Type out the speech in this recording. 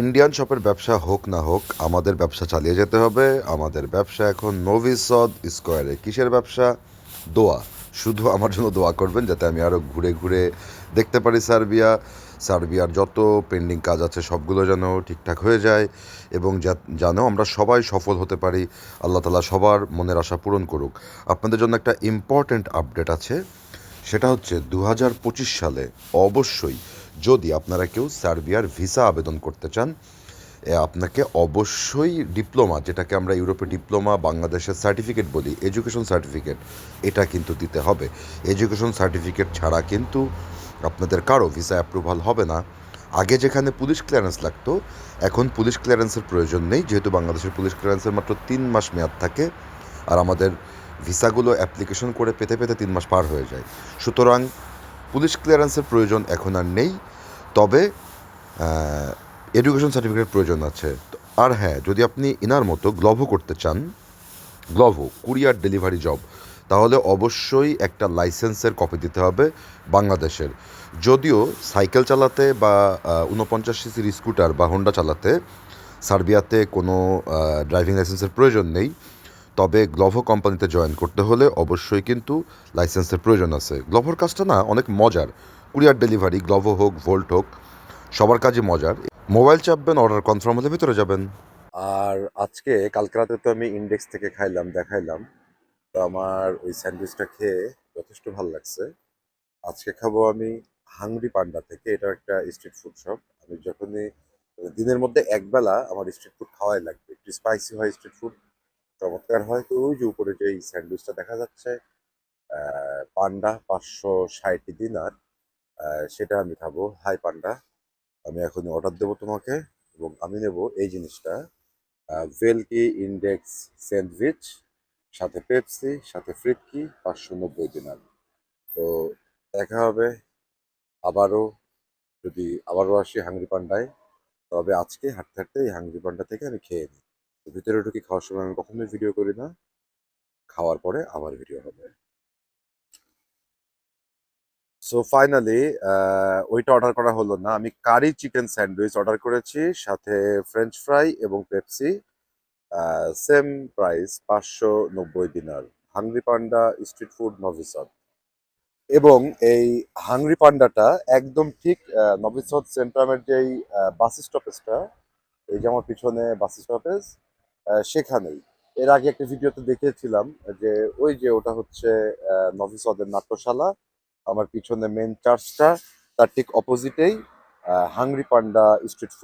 Indian শপের ব্যবসা হোক না হোক, আমাদের ব্যবসা চালিয়ে যেতে হবে। আমাদের ব্যবসা এখন নভিসদ স্কোয়ারে কিসের ব্যবসা? দোয়া। শুধু আমার জন্য দোয়া করবেন যাতে আমি আরও ঘুরে ঘুরে দেখতে পারি সার্বিয়া। সার্বিয়ার যত পেন্ডিং কাজ আছে, সবগুলো যেন ঠিকঠাক হয়ে যায় এবং যেন আমরা সবাই সফল হতে পারি। আল্লাহ তালা সবার মনের আশা পূরণ করুক। আপনাদের জন্য একটা ইম্পর্ট্যান্ট আপডেট আছে। সেটা হচ্ছে দু হাজার পঁচিশ সালে অবশ্যই যদি আপনারা কেউ সার্বিয়ার ভিসা আবেদন করতে চান আপনাকে অবশ্যই ডিপ্লোমা, যেটাকে আমরা ইউরোপে ডিপ্লোমা, বাংলাদেশের সার্টিফিকেট বলি, এডুকেশন সার্টিফিকেট, এটা কিন্তু দিতে হবে। এডুকেশন সার্টিফিকেট ছাড়া কিন্তু আপনাদের কারও ভিসা অ্যাপ্রুভাল হবে না। আগে যেখানে পুলিশ ক্লিয়ারেন্স লাগতো, এখন পুলিশ ক্লিয়ারেন্সের প্রয়োজন নেই, যেহেতু বাংলাদেশের পুলিশ ক্লিয়ারেন্সের মাত্র তিন মাস মেয়াদ থাকে, আর আমাদের ভিসাগুলো অ্যাপ্লিকেশন করে পেতে পেতে তিন মাস পার হয়ে যায়। সুতরাং পুলিশ ক্লিয়ারেন্সের প্রয়োজন এখন আর নেই। তবে এডুকেশন সার্টিফিকেট প্রয়োজন আছে। আর হ্যাঁ যদি আপনি ইনার মতো গ্লভও করতে চান গ্লভো কুরিয়ার ডেলিভারি জব তাহলে অবশ্যই একটা লাইসেন্সের কপি দিতে হবে বাংলাদেশের। যদিও সাইকেল চালাতে বা উনপঞ্চাশ সিসির স্কুটার বা হোন্ডা চালাতে সার্বিয়াতে কোনো ড্রাইভিং লাইসেন্সের প্রয়োজন নেই। তবে গ্লোভো কোম্পানিতে জয়েন করতে হলে অবশ্যই কিন্তু লাইসেন্সের প্রয়োজন আছে। গ্লোভোর কাজটা না অনেক মজার। কুরিয়ার ডেলিভারি গ্লোভো হোক ভোল্ট হোক, সবার কাজই মজার। মোবাইল চাপবেন অর্ডার কনফার্ম হলে ভিতরে যাবেন। আর আজকে, কালকে রাতে তো আমি ইন্ডেক্স থেকে খাইলাম, দেখাইলাম। তো আমার ওই স্যান্ডউইচটা খেয়ে যথেষ্ট ভালো লাগছে। আজকে খাব আমি হাংরি পান্ডা থেকে এটা একটা স্ট্রিট ফুড শপ আমি যখনই, দিনের মধ্যে একবেলা আমার স্ট্রিট ফুড খাওয়াই লাগবে। একটু স্পাইসি হয় স্ট্রিট ফুড চমৎকার হয় তো ওই যে উপরে যে এই স্যান্ডউইচটা দেখা যাচ্ছে পান্ডা পাঁচশো ষাট দিনার সেটা আমি খাব। হাই পান্ডা, আমি এখন অর্ডার দেবো তোমাকে এবং আমি নেব এই জিনিসটা ভেলকি ইন্ডেক্স স্যান্ডউইচ, সাথে পেপসি, সাথে ফ্রিটকি, পাঁচশো নব্বই দিনার তো দেখা হবে আবারও, যদি আবারও আসি হাংরি পান্ডায়, তবে আজকে হাঁটতে হাঁটতে এই হাংরি পান্ডা থেকে আমি খেয়ে নিই। ভিতরে ঢুকি খাওয়ার সময় আমি কখনোই ভিডিও করি না। খাওয়ার পরে আবার ভিডিও হবে। সো ফাইনালি ওইটা অর্ডার করা হলো না। আমি কারি চিকেন স্যান্ডউইচ অর্ডার করেছি, সাথে ফ্রেঞ্চ ফ্রাই এবং পেপসি সেম প্রাইস পাঁচশো নব্বই dinar Hungry Panda street food Novi Sad এবং এই হাংরি পান্ডাটা একদম ঠিক নভিসদ সেন্ট্রামের যেই বাস স্টপেজটা এই যে আমার পিছনে বাস স্টপেজ সেখানেই। এর আগে একটা ভিডিওতে দেখেছিলাম যে ওই যে ওটা হচ্ছে নভিসদের নাট্যশালা, আমার পিছনে মেন চার্চটা তার ঠিক অপোজিটেই হাংরি পান্ডা স্ট্রিট ফুড